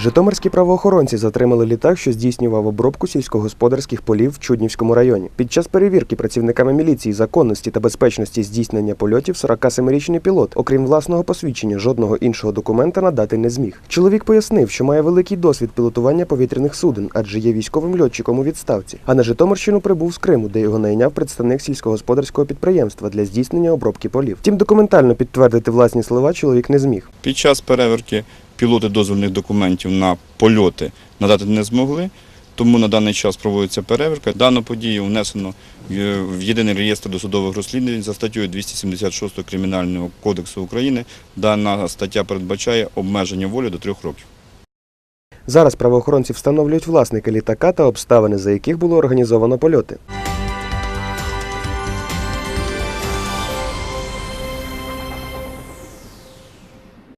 Житомирські правоохоронці затримали літак, що здійснював обробку сільськогосподарських полів в Чуднівському районі. Під час перевірки працівниками міліції законності та безпечності здійснення польотів 47-річний пілот, окрім власного посвідчення, жодного іншого документа надати не зміг. Чоловік пояснив, що має великий досвід пілотування повітряних суден, адже є військовим льотчиком у відставці. А на Житомирщину прибув з Криму, де його найняв представник сільськогосподарського підприємства для здійснення обробки полів. Втім, документально підтвердити власні слова чоловік не зміг. Під час перевірки пілоти дозвільних документів на польоти надати не змогли, тому на даний час проводиться перевірка. Дану подію внесено е, в єдиний реєстр досудових розслідувань за статтею 276 Кримінального кодексу України. Дана стаття передбачає обмеження волі до трьох років. Зараз правоохоронці встановлюють власника літака та обставини, за яких було організовано польоти.